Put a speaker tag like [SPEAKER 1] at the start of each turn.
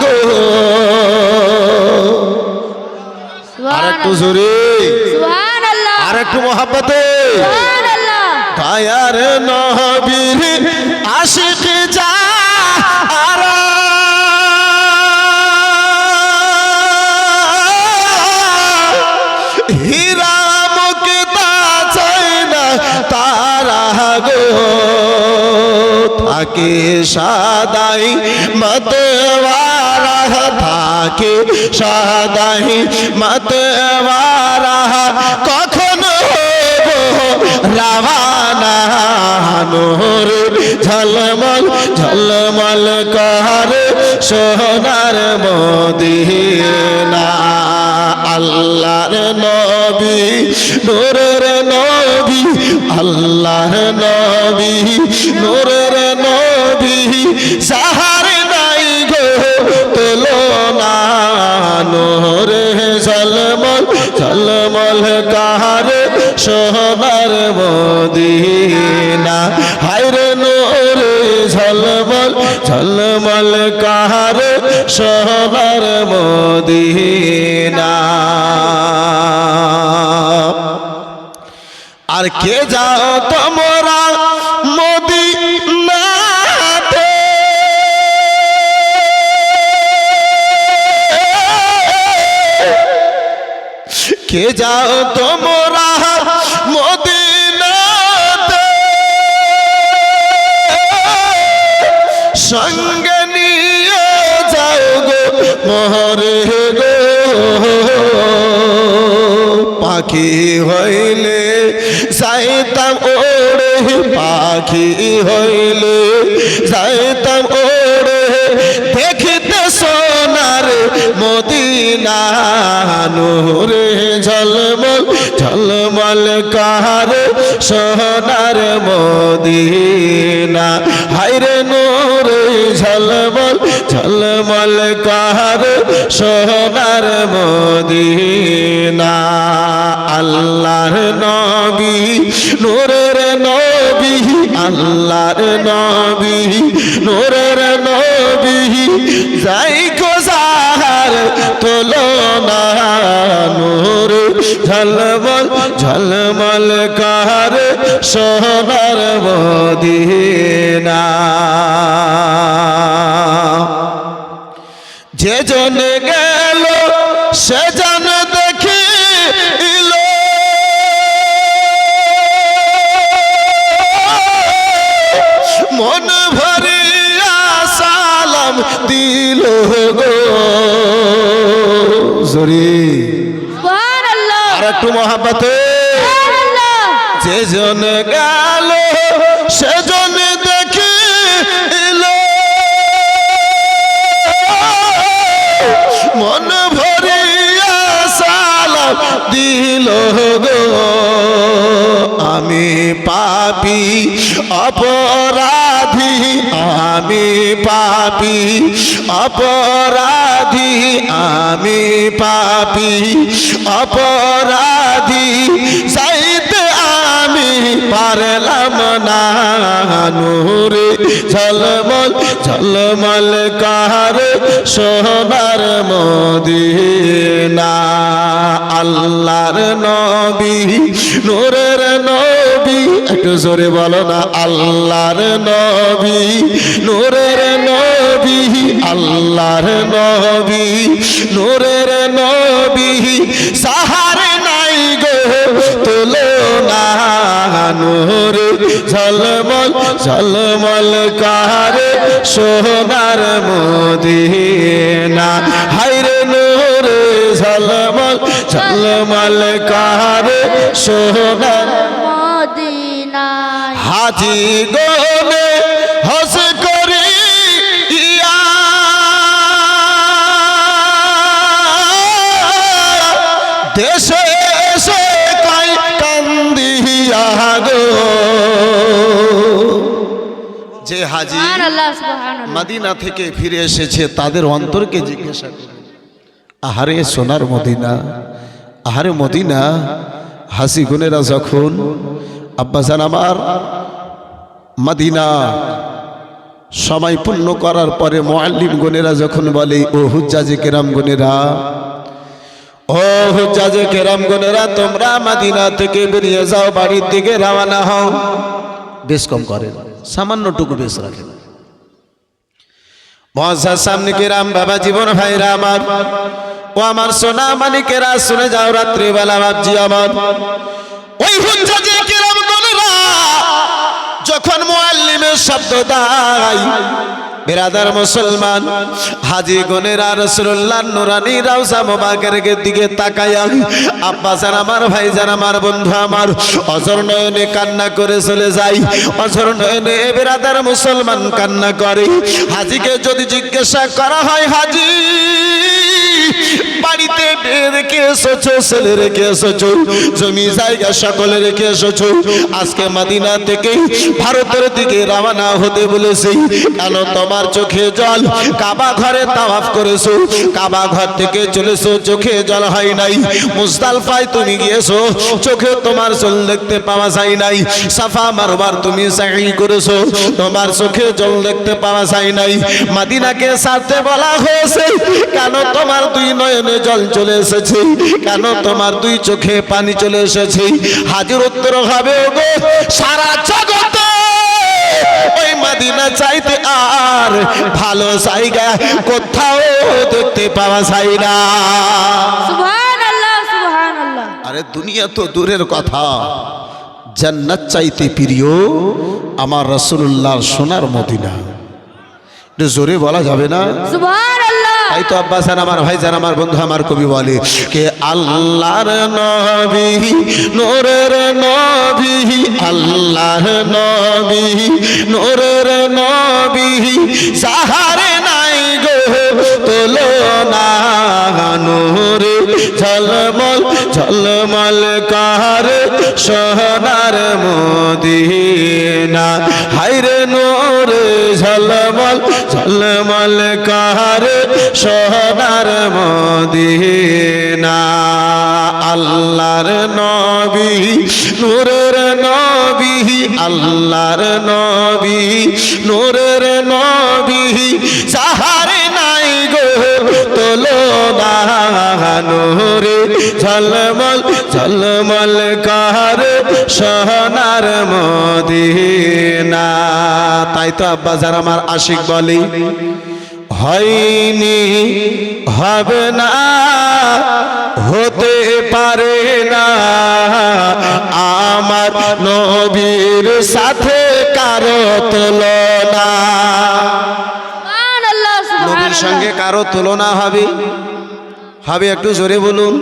[SPEAKER 1] গো আর একটু জোরে। আর একটু মহাব্বতে। দয়ার আশিক যা থাকে সাদাই মতওয়ারা থাকে সাদাই মতওয়ারা কখনো রাবানা নূর ঝলমল ঝলমল কর সোনার মদিনা আল্লাহর নবী নূরের নবী আল্লাহর নবী নূরের সাহার নাই গো তুলনা নূরে ঝলমল ঝলমল কাহার সোনার মদিনা। হায়রে নূরে ঝলমল ঝলমল কাহার সোনার মদিনা। আর কে যাও তোমরা কে যাও তোমরা মদিনাতে? সঙ্গে নিয়ে যাও গো মহরে গো। পাখি হইলে যাইতাম ওড়ে পাখি হইলে যাইতাম ওড়ে দেখিতে সোনার মদিনা নূরে ঝলমল ঝলমল কাহার সোনার মদিনা। হাইরে নূরে ঝলমল ঝলমল কাহার সোনার মদিনা। আল্লাহর নবী, নূরের নবী, আল্লাহর নবী, নূরের নবী। যাই কোজার তুলনা নূর, ঝলমল ঝলমল কাহার সোনার মদিনা। যে জন গেল, সে জন দেখি মন ভরিয়া সালাম দিল গো। জরি। আর একটু মহাব্বতে।
[SPEAKER 2] সুবহানাল্লাহ।
[SPEAKER 1] যে জন গেল সেজন দেখি মন ভরিয়া সালাম দিল গো। আমি পাপি অপরাধী আমি পাপি অপরাধী। আমি পাপি, অপরাধী, যাইতে আমি পারলাম না। নূরে ঝলমল ঝলমল কাহার সোনার মদিনা। আল্লাহর নবী, নূরের নবী, একটু জোরে বলো না, আল্লাহর নবী, নূরের নবী। আল্লাহর নবী নূরের নবী সাহার নাই গো তুলনা নূর ঝলমল ঝলমল কার সোনার মদিনা। হাইরে নূর ঝলমল ঝলমল কার সোনার
[SPEAKER 2] মদিনায়।
[SPEAKER 1] হাজি গোলে দেশে এসে কাই কান্দিয়া গো। যে হাজি মদিনা থেকে ফিরে এসেছে তাদের অন্তরকে জিজ্ঞাসা করুন আহারে সোনার মদিনা আহারে মদিনা। হাসি গুনেরা যখন আব্বাজান আমার মদিনা সময় পূর্ণ করার পরে মোয়াল্লিম গনেরা যখন বলে ও হুজ্জাজে কেরাম গনেরা ও হুজ্জাজে কেরামগণেরা তোমরা মাদিনা থেকে বেরিয়ে যাও, বাড়ির দিকে রওনা হও। বেশ কম করেন সামান্যটুকু বেশ রাখেন মহাজার সামনে কেরাম, বাবা জীবন ভাইরা আমার। ও আমার সোনা মানিকেরা শুনে যাও রাত্রিবেলা ভাবজি আমার। ওই হুজ্জাজে শব্দ দেয় বেরাদার মুসলমান, হাজি গনেরা রসুল্লাহ নুরানি রাউসা মোবাকের দিকে তাকায়া আব্বাসান আমার ভাইজান আমার বন্ধু আমার, অজর নয়নে কান্না করে চলে যাই, অজর নয়নে বেরাদার মুসলমান কান্না করে। হাজিকে যদি জিজ্ঞাসা করা হয়, হাজি বাড়িতে মেয়ে রেখে এসেছ ছেলে রেখে এসেছ জমি জায়গা সকলে রেখে এসেছ আজকে মাদিনা থেকে ভারতের দিকে রওনা হতে বলেছি। কেন তোমার চোখে জল? কাবা ঘরে তাওয়াফ করেছ। কাবা ঘর থেকে চলেছো, চোখে জল হয় নাই। মুস্তালফায় তুমি গিয়েছো, চোখে তোমার জল দেখতে পাওয়া যায় নাই। সাফা মারবার তুমি সাহি করেছ, তোমার চোখে জল দেখতে পাওয়া যায় নাই। মাদিনাকে সাথে বলা হয়েছে, কেন তোমার দুই নয়নে জল চলে এসেছে। কেন তোমার দুই চোখে পানি চলে এসেছে? হাজির উত্তর হবে গো সারা জগতে। ওই মাদিনা চাইতে আর ভালো জায়গা কোথাও দেখতে পাওয়া যায় না। আরে দুনিয়া তো দূরের কথা। জান্নাত চাইতে প্রিয় আমার রসুল্লাহর সোনার মদিনা। একটু জোরে বলা যাবে না? তাই তো আব্বাসান আমার ভাইজান আমার বন্ধু আমার কবি বলে কে আল্লাহর নবী নোরের নবী আল্লাহর নবী নোরের নবী সাহারে নাই গো তোলো না নোরে ঝলমল ঝলমল কার সোনার মদিনা। হাইরে নোরে ঝলমল কার সোনার মদিনা আল্লাহর নবী নূরের নবী আল্লাহর নবী নূরের নবী সাহারে তোলো নূরে ঝলমল ঝলমল কার সোনার মদিনা। তাই তো আব্বা যারা আমার আশিক বলে, হয়নি, হবে না, হতে পারে না। আমার নবীর সাথে কারও তুলনা কারও তুলনা হবে। হবে একটু জোরে বলুন।